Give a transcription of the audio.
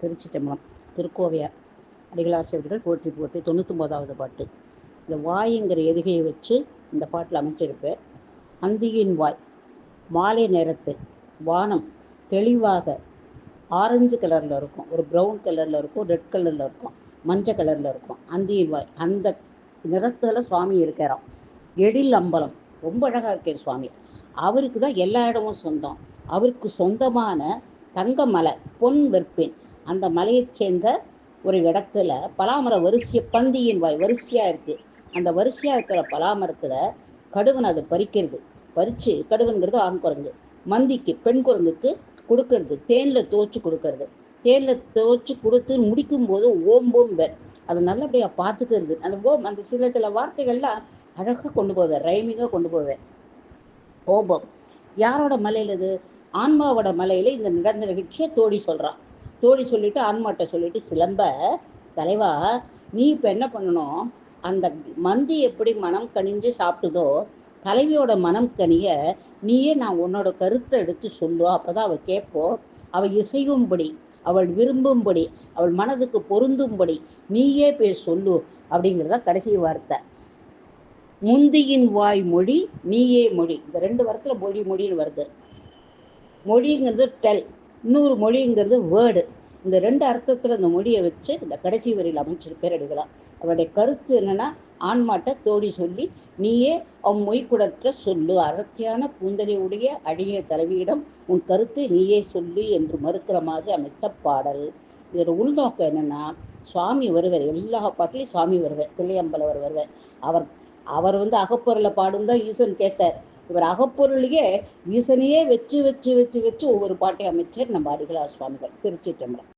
திருச்சி தம்பரம் திருக்கோவையார் அடிகளார் செவிகள் போற்றி போற்றி தொண்ணூற்றொம்போதாவது பாட்டு. இந்த வாய்ங்கிற எதுகையை வச்சு இந்த பாட்டில் அமைச்சிருப்பேன் அந்தியின் வாய் மாலை நேரத்தில் வானம் தெளிவாக ஆரஞ்சு கலரில் இருக்கும். ஒரு ப்ரௌன் கலரில் இருக்கும் ரெட் கலரில் இருக்கும் மஞ்சள் கலரில் இருக்கும். அந்தியின் வாய் அந்த நிறத்தில் சுவாமி இருக்கிறான் எழில் அம்பலம் ரொம்ப அழகாக இருக்கே சுவாமி. அவருக்கு தான் எல்லா இடமும் சொந்தம். அவருக்கு சொந்தமான தங்கமலை பொன் வெற்பேன் அந்த மலையைச் சேர்ந்த ஒரு இடத்துல பலாமரம் வரிசை பந்தியின் வாய் வரிசையாக இருக்குது அந்த வரிசையாக இருக்கிற பலாமரத்தில் கடுவன் அதை பறிக்கிறது. பறித்து கடுவனுங்கிறது ஆண் குரங்கு. மந்திக்கு பெண் குரங்குக்கு கொடுக்கறது. தேனில் துவச்சி கொடுக்கறது. தேனில் துவச்சி கொடுத்து முடிக்கும் போது ஓம்போம் பேர் அதை நல்லபடியாக பார்த்துக்கிறது. அந்த ஓம் அந்த சில சில வார்த்தைகள்லாம் அழகாக கொண்டு போவேன். ரைமிங்காக கொண்டு போவேன். ஓபம் யாரோட மலையில் இது? ஆன்மாவோட மலையில் இந்த நடந்த நிகழ்ச்சியை தோடி சொல்கிறான் தோழி சொல்லிட்டு ஆன்மாட்ட சொல்லிட்டு சிலம்ப தலைவா நீ இப்போ என்ன பண்ணணும்? அந்த மந்தி எப்படி மனம் கனிஞ்சு சாப்பிட்டுதோ தலைவியோட மனம் கனிய நீயே நான் உன்னோட கருத்தை எடுத்து சொல்லுவா அப்போதான் அவள் கேட்போ அவள் இசையும்படி அவள் விரும்பும்படி அவள் மனதுக்கு பொருந்தும்படி நீயே போய் சொல்லு அப்படிங்கிறதா கடைசி வார்த்தை. முந்தியின் வாய் மொழி நீயே மொழி. இந்த ரெண்டு வாரத்தில் மொழி மொழின்னு வருது. மொழிங்கிறது டெல். இன்னொரு மொழிங்கிறது வேர்டு இந்த ரெண்டு அர்த்தத்தில் இந்த மொழியை வச்சு இந்த கடைசி வரியில் அமைச்சர் அடிகளார் அவருடைய கருத்து என்னன்னா ஆன்மாட்ட தோடி சொல்லி நீயே அவ் மொய்குடற்ற சொல்லு. அடர்த்தியான கூந்தலையுடைய அழிய தலைவியிடம் உன் கருத்து நீயே சொல்லு என்று மறுக்கிற மாதிரி அமைத்த பாடல். இதோட உள்நோக்கம் என்னன்னா சுவாமி வருவர். எல்லா பாட்டிலையும் சுவாமி வருவர். தில்லையம்பலவர் வருவர். அவர் அவர் வந்து அகப்பொருளை பாடும் தான் ஈசன் கேட்டார். இவர் அகப்பொருளையே ஈசனையே வச்சு வச்சு வச்சு வச்சு ஒவ்வொரு பாட்டை அமைச்சர் நம்ம அடிகளார் சுவாமிகள். திருச்சி டம்பரம்